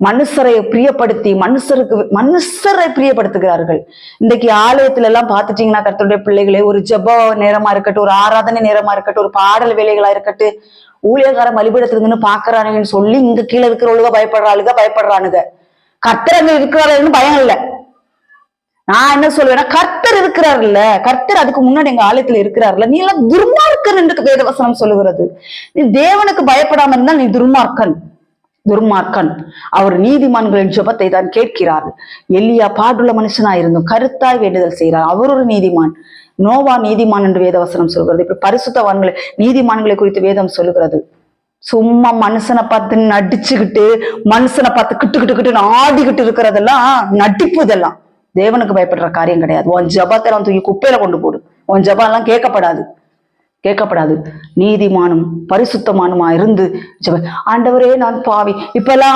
மனுஷரை பிரியப்படுத்தி மனுஷருக்கு மனுஷரை பிரியப்படுத்துகிறார்கள். இன்றைக்கு ஆலயத்துல எல்லாம் பார்த்துட்டீங்கன்னா கர்த்தருடைய பிள்ளைகளே ஒரு ஜெப நேரமா இருக்கட்டும் ஒரு ஆராதனை நேரமா இருக்கட்டும் ஒரு பாடல் வேலைகளா இருக்கட்டும் ஊழியக்கார பலிபீடத்துக்குன்னு பாக்குறானுங்கன்னு சொல்லி இங்க கீழே இருக்கிறவளுக பயப்படுறாளுக பயப்படுறானுங்க கர்த்தர் அங்க இருக்கிறாளுன்னு பயம் இல்லை. நான் என்ன சொல்லுவேன்னா கர்த்தர் இருக்கிறார்ல கர்த்தர் அதுக்கு முன்னாடி எங்க ஆலயத்துல இருக்கிறார்ல நீ எல்லாம் துர்மார்க்கன் என்று வேதவசனம் சொல்லுகிறது. நீ தேவனுக்கு பயப்படாம இருந்தால் நீ துர்மார்க்கன். துர்மார்க்கன். அவர் நீதிமான்களின் ஜெபத்தை தான் கேட்கிறார். எல்லியா பாடுள்ள மனுஷனா இருந்தும் கருத்தாய் வேண்டுதல் செய்கிறார். அவர் ஒரு நீதிமான். நோவா நீதிமான் என்று வேதவசனம் சொல்கிறது. இப்படி பரிசுத்தவான்களை நீதிமான்களை குறித்து வேதம் சொல்லுகிறது. சும்மா மனுஷனை பார்த்து நடிச்சுக்கிட்டு மனுஷனை பார்த்து கிட்டு கிட்டு கிட்டு ஆடிக்கிட்டு இருக்கிறதெல்லாம் நடிப்பு இதெல்லாம். தேவனுக்கு பயப்படுற காரியம் கிடையாது. உன் ஜபத்தை தூக்கி குப்பையில கொண்டு போடு. உன் ஜபம் எல்லாம் கேட்கப்படாது. கேட்கப்படாது. நீதிமானும் பரிசுத்தமானுமா இருந்து ஆண்டவரே நான் பாவி. இப்பெல்லாம்